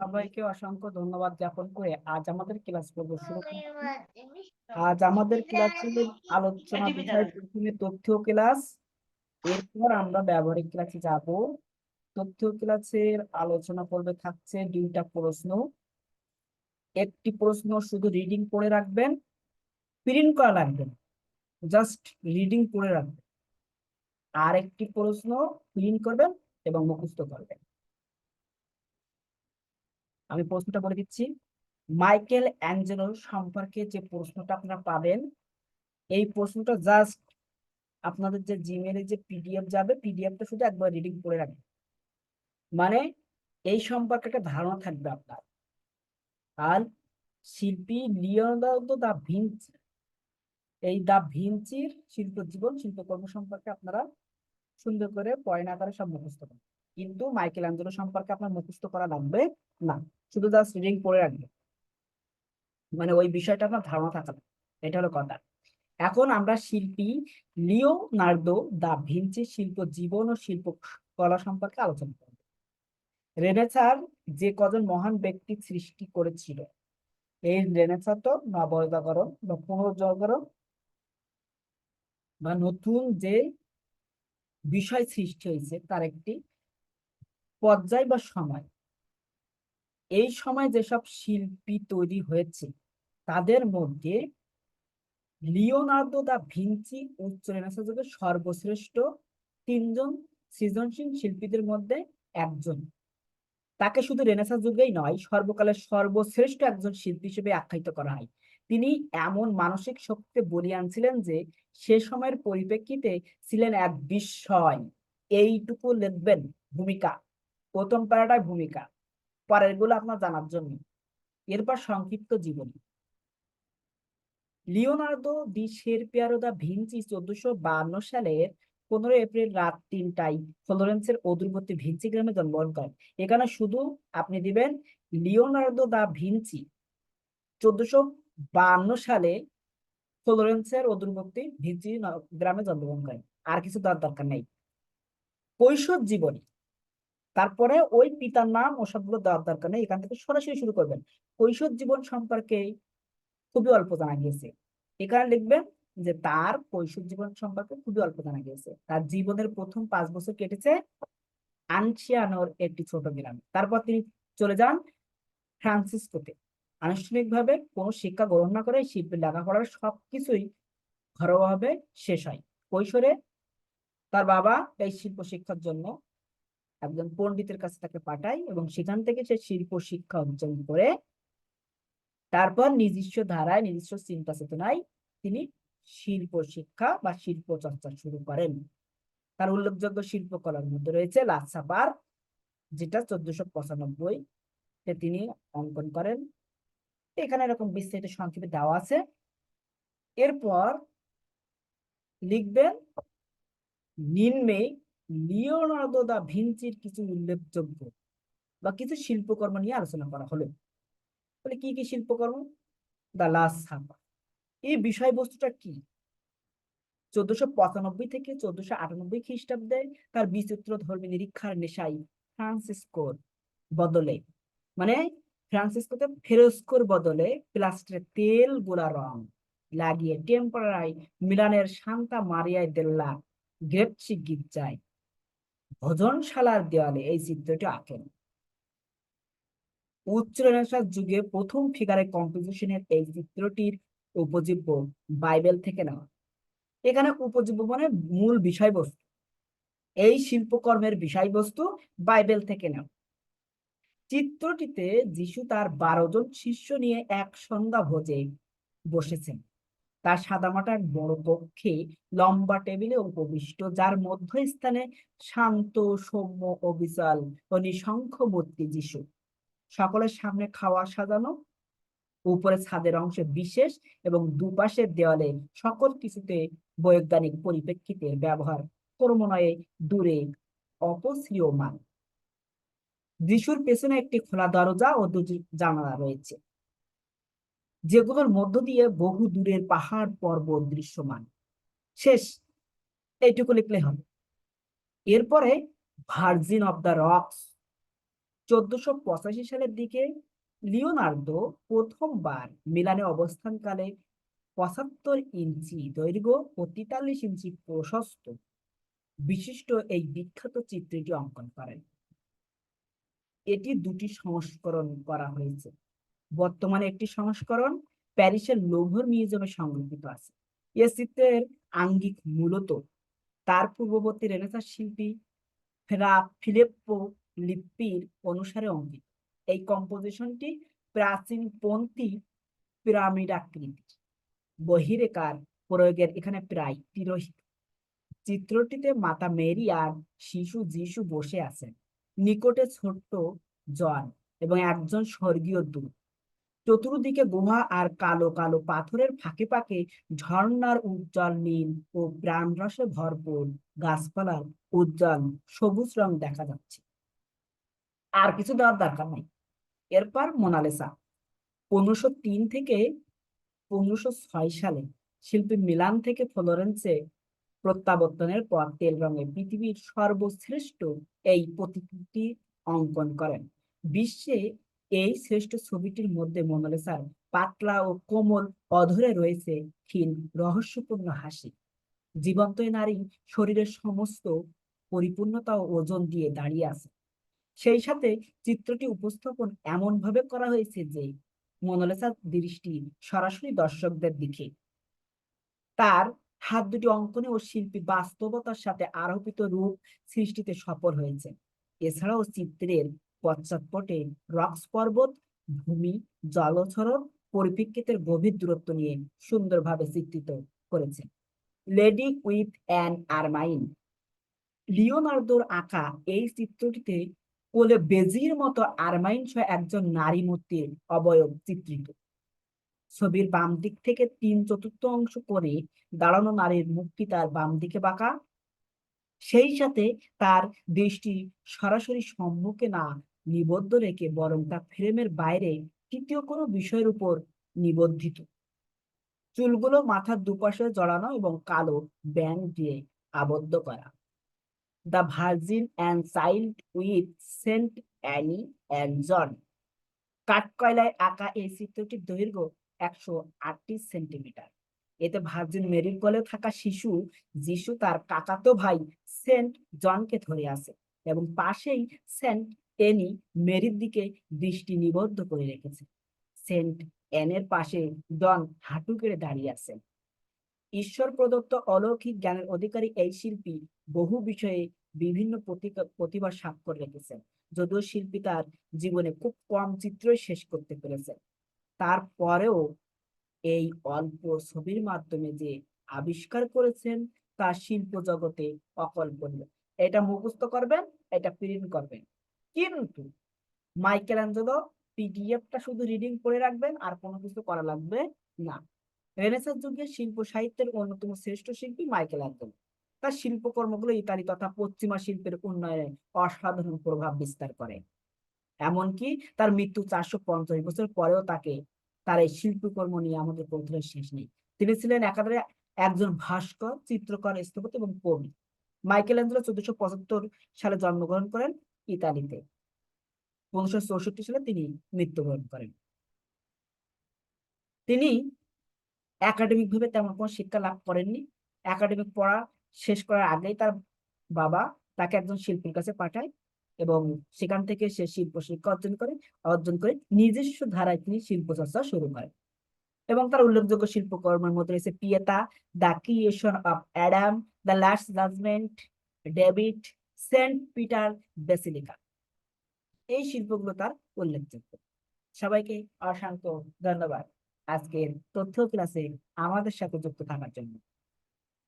সবাইকে অসংখ্য ধন্যবাদ জ্ঞাপন করে আজ আমাদের ক্লাস করব শুরু আজ আমাদের ক্লাসের আলোচনা বিষয় প্রথমে তথ্য ক্লাস। এরপর আমরা ব্যবহারিক ক্লাসে যাব। তথ্য ক্লাসের আলোচনা পর্বে থাকছে দুইটা প্রশ্ন। একটি প্রশ্ন শুধু রিডিং পড়ে রাখবেন প্রিন্ট করা লাগবে জাস্ট রিডিং পড়ে রাখবেন। আর একটি প্রশ্ন প্রিন্ট করবেন এবং মুখস্থ করবেন। আমি প্রশ্নটা বলে দিচ্ছি। মাইকেল অ্যাঞ্জেলো সম্পর্কে যে প্রশ্নটা আপনারা পাবেন, এই প্রশ্নটা জাস্ট আপনাদের যে জিমেলে যে পিডিএফ যাবে পিডিএফটা শুধু একবার রিডিং করে রাখবেন। মানে এই সম্পর্কে একটা ধারণা থাকবে আপনার। আর শিল্পী লিওনার্দো দা ভিঞ্চি এই দা ভিঞ্চির শিল্প জীবন শিল্পকর্ম সম্পর্কে আপনারা সুন্দর করে পয়েন্ট আকারে সব মুখস্থ করেন। কিন্তু মাইকেল অ্যাঞ্জেলো সম্পর্কে আপনার মুখস্থ করা লাগবে না। শুধু জাস্ট রিডিং পড়ে রাখবেন মানে ওই বিষয়টা আপনার ধারণা থাকা। এটা হলো কথা। এখন আমরা শিল্পী লিওনার্দো দা ভিঞ্চি শিল্প জীবন ও শিল্প কলা সম্পর্কে আলোচনা করব। রেনেসার যে কজন মহান ব্যক্তি সৃষ্টি করেছিল এই রেনেসার তো নবজাগরণ বা পুনর্জাগরণ বা নতুন যে বিষয় সৃষ্টি হয়েছে তার একটি পর্যায় বা সময়। এই সময় যেসব শিল্পী তৈরি হয়েছে, তাদের মধ্যে লিওনার্দো দা ভিঞ্চি উচ্চ রেনেসাঁ যুগের সর্বশ্রেষ্ঠ তিনজন সৃজনশীল শিল্পীদের মধ্যে একজন। তাকে শুধু রেনেসাঁ যুগেই নয়, সর্বকালের সর্বশ্রেষ্ঠ একজন শিল্পী হিসেবে আখ্যায়িত করা হয়। তিনি এমন মানসিক শক্তিতে বলিয়ান ছিলেন যে, সে সময়ের পরিপ্রেক্ষিতে ছিলেন এক বিস্ময়। এইটুকু লিখবেন ভূমিকা। প্রথম প্যারাটায় ভূমিকা। পরেরগুলো আপনার জানার জন্য। এরপর সংক্ষিপ্ত জীবনী। লিওনার্দো দি শেরপিয়ারো দা ভিঞ্চি চোদ্দশো বান্ন সালের পনেরো এপ্রিল রাত তিনটায় ফ্লোরেন্সের অদূরবর্তী ভিঞ্চি গ্রামে জন্মগ্রহণ করেন। এখানে শুধু আপনি দিবেন লিওনার্দো দা ভিঞ্চি চোদ্দশো বান্ন সালে ফ্লোরেন্সের অদূরবর্তী ভিঞ্চি গ্রামে জন্মগ্রহণ করেন। আর কিছু দেওয়ার দরকার নেই। কৈশোর জীবনী। তারপরে ওই পিতার নাম ও সবগুলো দেওয়ার দরকার নেই, এখান থেকে সরাসরি শুরু করবেন। কৈশোর জীবন সম্পর্কে খুবই অল্প জানা গিয়েছে। এখানে লিখবেন যে তার কৈশোর জীবন সম্পর্কে খুবই অল্প জানা গিয়েছে। তার জীবনের প্রথম পাঁচ বছর কেটেছে আনসিয়ানোর একটি ছোট গ্রামে। তারপর তিনি চলে যান ফ্রান্সিসকোতে। আনুষ্ঠানিকভাবে কোনো শিক্ষা গ্রহণ না করে শিল্পী লেখাপড়ার সবকিছুই ঘরোয়াভাবে শেষ হয়। কৈশোরে তার বাবা এই শিল্প শিক্ষার জন্য একজন পণ্ডিতের কাছে তাকে পাঠায় এবং সেখান থেকে সে শিল্প শিক্ষা অর্জন করে। তারপর নিজস্ব ধারায়, নিজস্ব চিন্তা চেতনায় তিনি শিল্প শিক্ষা বা শিল্প চর্চা শুরু করেন। তার উল্লেখযোগ্য শিল্পকলার মধ্যে রয়েছে লাচ্ছাপার যেটা চোদ্দশো পঁচানব্বই তিনি অঙ্কন করেন। এখানে এরকম বিস্তারিত সংক্ষেপে দেওয়া আছে। এরপর লিখবেন, নিম্নে লিওনার্দো দা ভিঞ্চির কিছু উল্লেখযোগ্য বা কিছু শিল্পকর্ম নিয়ে আলোচনা করা হলো। তাহলে কি কি শিল্পকর্ম? দা লাস্ট সাপার এই বিষয়বস্তুটা কি? চোদ্দশো পঁচানব্বই থেকে চোদ্দশো আটানব্বই খ্রিস্টাব্দে তার বিচিত্র ধর্মী নিরীক্ষার নেশাই ফ্রান্সিসকোর বদলে মানে ফ্রান্সিসকোতে ফেরোস্কোর বদলে প্লাস্টারে তেল গোলা রং লাগিয়ে টেম্পোরারি মিলানের সান্তা মারিয়ায় দেল্লা গ্রেপসি গির্জায় ভজনশালার দেওয়ালে এই চিত্রটি আঁকেন। উচ্চ রেনেসাঁস যুগে প্রথম ফিগারে কম্পোজিশনের এই চিত্রটির উপজীব্য বাইবেল থেকে নেওয়া। এখানে উপজীব্য মানে মূল বিষয়বস্তু। এই শিল্পকর্মের বিষয়বস্তু বাইবেল থেকে নেওয়া। চিত্রটিতে যিশু তার বারো জন শিষ্য নিয়ে এক সন্ধ্যা ভোজে বসেছেন। তার সাদামাটা এক বড় কক্ষে লম্বা টেবিলে উপবিষ্ট, যার মধ্যস্থানে শান্ত, সৌম্য ও বিশাল ও নিঃশঙ্খ মূর্তি যিশু। সকলের সামনে খাওয়া সাজানো উপরে ছাদের অংশে বিশেষ এবং দুপাশের দেওয়ালে সকল কিছুতে বৈজ্ঞানিক পরিপ্রেক্ষিতে ব্যবহার ক্রমণয়ে দূরে অপসৃয়মান। যিশুর পেছনে একটি খোলা দরজা ও দুটি জানালা রয়েছে। যেগুলোর মধ্য দিয়ে বহু দূরের পাহাড় পর্বত দৃশ্যমান। শেষ, এইটুকু লিখলে হবে। এরপরে ভার্জিন অফ দ্য রকস চোদ্দশো পঁচাশি সালের দিকে লিওনার্দো প্রথমবার মিলানে অবস্থানকালে পঁচাত্তর ইঞ্চি দৈর্ঘ্য ও তেতাল্লিশ ইঞ্চি প্রশস্ত বিশিষ্ট এই বিখ্যাত চিত্রটি অঙ্কন করেন। এটি দুটি সংস্করণ করা হয়েছে। বর্তমানে একটি সংস্করণ প্যারিসের লোভর মিউজিয়ামে সংরক্ষিত আছে। এ চিত্রের আঙ্গিক মূলত তার পূর্ববর্তী রেনেসাঁ শিল্পী ফেরা ফিলিপ্পো লিপির অনুসারে অঙ্কিত এই কম্পোজিশনটি প্রাচীন পন্থী পিরামিড আকৃতির বহিরেকার প্রয়োগের এখানে প্রায় তিরোহিত। চিত্রটিতে মাতা মেরি আর শিশু যিশু বসে আছেন। নিকটে ছোট্ট জন এবং একজন স্বর্গীয় দূত। চতুর্দিকে গুহা আর কালো কালো পাথরের ফাঁকে ফাঁকে ঝর্ণার উজ্জ্বল নীল ও প্রাণরসে ভরপুর গাছপালার উজ্জ্বল সবুজ রং দেখা যাচ্ছে। আর কিছু দেওয়ার দরকার নাই। এরপর মোনালিসা। পনেরোশো তিন থেকে পনেরোশো ছয় সালে শিল্পী মিলান থেকে ফ্লোরেন্সে প্রত্যাবর্তনের পর তেল রঙে পৃথিবীর সর্বশ্রেষ্ঠ এই প্রতিকৃতি অঙ্কন করেন। বিশ্বে এই শ্রেষ্ঠ ছবিটির মধ্যে মোনালিসার পাতলা ও কোমল অধরে রয়েছে ক্ষীণ, রহস্যপূর্ণ হাসি। জীবন্ত নারী শরীরের সমস্ত পরিপূর্ণতা ও ওজন দিয়ে দাঁড়িয়ে আছে। সেই সাথে চিত্রটি উপস্থাপন এমন ভাবে করা হয়েছে যে মোনালিসার দৃষ্টি সরাসরি দর্শকদের দিকে। তার হাত দুটি অঙ্কনে ও শিল্পী বাস্তবতার সাথে আরোপিত রূপ সৃষ্টিতে সফল হয়েছে। এছাড়াও চিত্রের পশ্চাৎপটে রক্স পর্বত, ভূমি জলছরণ পরিপ্রেক্ষিতের গভীর দূরত্ব নিয়ে সুন্দরভাবে চিত্রিত করেছে। লেডি উইথ অ্যান আরমাইন লিওনার্দোর আঁকা এই চিত্রটিতে কোলে বেজির মতো আরমাইন সহ একজন নারী মূর্তির অবয়ব চিত্রিত। ছবির বাম দিক থেকে তিন চতুর্থ অংশ করে দাঁড়ানো নারীর মুখটি তার বাম দিকে বাঁকা। সেই সাথে তার দৃষ্টি সরাসরি সম্মুখে না নিবদ্ধ রেখে বরং তা ফ্রেমের বাইরে তৃতীয় কোনো বিষয়ের উপর নিবদ্ধিত চুলগুলো মাথার দুপাশে জড়ানো এবং কালো ব্যান্ড দিয়ে আবদ্ধ করা। The Virgin and Child with Saint Anne and John. কাঠকয়লায় আঁকা এই চিত্রটির দৈর্ঘ্য একশো আটত্রিশ সেন্টিমিটার। এতে ভার্জিন মেরির কলে থাকা শিশু, যিশু তার কাকাতো ভাই সেন্ট জনকে ধরে আছে এবং পাশেই সেন্ট এনি মেরির দিকে দৃষ্টি নিবদ্ধ করে রেখেছে সেন্ট এনের পাশে ডন হাঁটু কেড়ে দাঁড়িয়ে আছেন। ঈশ্বর প্রদত্ত অলৌকিক জ্ঞানের অধিকারী এই শিল্পী বহু বিষয়ে বিভিন্ন প্রতিভা স্বাক্ষর রেখেছেন, যদিও শিল্পী তার জীবনে খুব কম চিত্রই শেষ করতে পেরেছেন। তারপরেও এই অল্প ছবির মাধ্যমে যে আবিষ্কার করেছেন, তা শিল্প জগতে অকল্পনীয়। এটা মুখস্থ করবেন, এটা প্রিন্ট করবেন। কিন্তু মাইকেল অ্যাঞ্জেলো পিডিএফটা শুধু রিডিং করে রাখবেন, আর কোনো কিছু করা লাগবে না। রেনেসাঁস যুগের শিল্প সাহিত্যের অন্যতম শ্রেষ্ঠ শিল্পী মাইকেল অ্যাঞ্জেলো। তার শিল্পকর্মগুলো ইতালি তথা পশ্চিমা শিল্পের উন্নয়নে অসাধারণ প্রভাব বিস্তার করে। এমনকি তার মৃত্যু চারশো পঞ্চাশ বছর পরেও তাকে, তার এই শিল্পকর্ম নিয়ে আমাদের কৌতূহলের শেষ নেই। তিনি ছিলেন একাধারে একজন ভাস্কর, চিত্রকর, স্থপতি এবং কবি। মাইকেল অ্যাঞ্জেলো চোদ্দশো পঁচাত্তর সালে জন্মগ্রহণ করেন। ইতালিতে। পনেরোশো চৌষট্টি সালে তিনি মৃত্যুবরণ করেন। তিনি একাডেমিক ভাবে তেমন কোনো শিক্ষা লাভ করেননি। একাডেমিক পড়া শেষ করার আগেই তার বাবা তাকে একজন শিল্পীর কাছে পাঠায় এবং সেখান থেকে সে শিল্প শিক্ষা অর্জন করে অর্জন করে নিজস্ব ধারায় তিনি শিল্প চর্চা শুরু করেন। এবং তার উল্লেখযোগ্য শিল্পকর্মের মধ্যে রয়েছে Pieta, the Creation of Adam, the Last Judgment, David Saint Peter basilica. এই শিল্পগুলো তার উল্লেখযোগ্য। সবাইকে অসংখ্য ধন্যবাদ আজকের তথ্য ক্লাসে আমাদের সাথে যুক্ত থাকার জন্য।